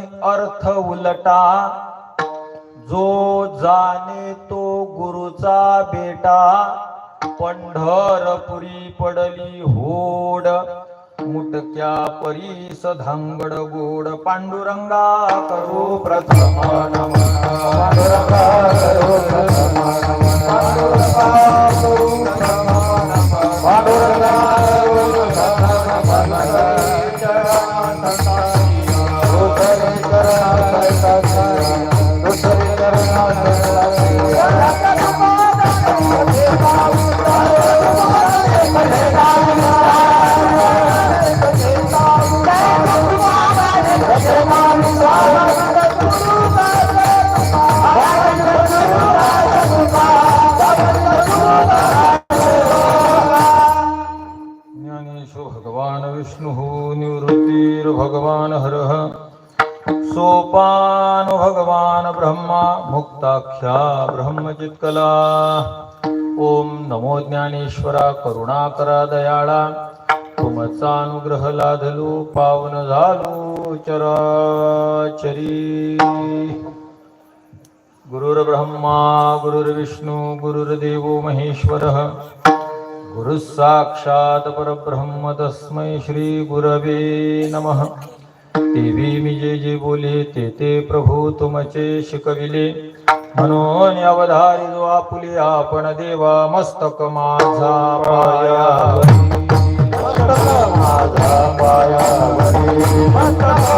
अर्थ उलटा. जो जाणे तो गुरुचा बेटा. पंढरपुरी पडली होड. मुटक्या परीस धांगड गोड. पांडुरंगा करू प्रथम पांडुरंगा भगवान विष्णुः निवृत्तिर्भगवान हरः। सोपान भगवान ब्रह्मा मुक्ताख्या ब्रह्मचित्कला ओम नमो ज्ञानेश्वरा करुणाकरा दयाळा। तुमचा अनुग्रह लाधलो पावन झालो चराचरी। गुरुर्ब्रह्मा गुरुर्विष्णु गुरुर्देवो महेश्वरः। गुरुसाक्षात परब्रह्म तस्मै श्री गुरवे नमः। देवी मी जे जे बोले ते ते प्रभू तुमचे शिकविले। म्हणून अवधारी जो आपुले आपण देवा मस्तक माझा पाया मस्तक माझा पाया मस्तक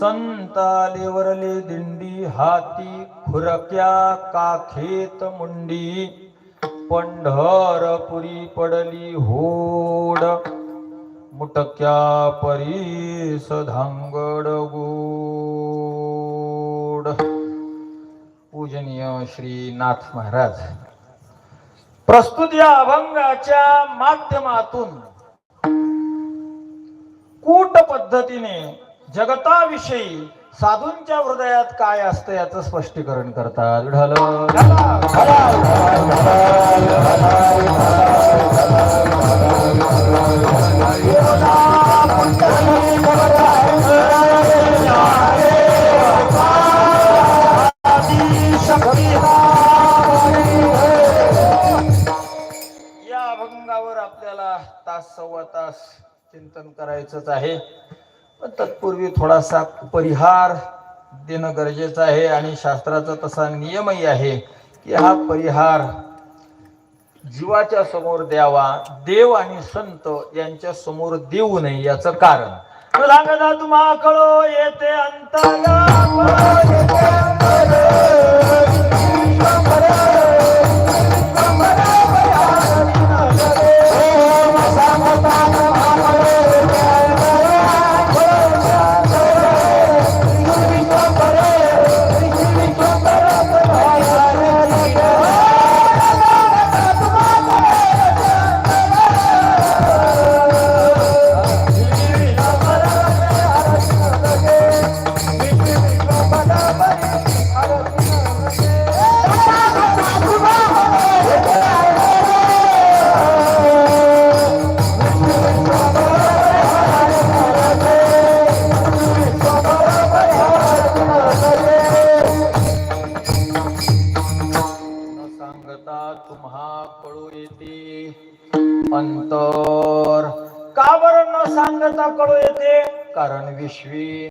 संताले वरले दिंडी हाती खुरक्या काखेत मुंडी पंढरपुरी पडली होड मुटक्या परीस धांगड गोड. पूजनीय श्रीनाथ महाराज प्रस्तुत या अभंगाच्या माध्यमातून कूट पद्धतीने जगताविषयी साधूंच्या हृदयात काय असतं याचं स्पष्टीकरण करतात. या अभंगावर आपल्याला तास सव्वा तास चिंतन करायचंच आहे. तत्पूर्वी थोडासा परिहार देणं गरजेचं आहे आणि शास्त्राचा तसा नियमही आहे की हा परिहार जीवाच्या समोर द्यावा देव आणि संत यांच्या समोर देऊ नये याचं कारण. सांगता तुम्हा कळो येते न सांगता तुम्हा कळू येते. अंतर का बरं न सांगता कळू येते. कारण विश्वी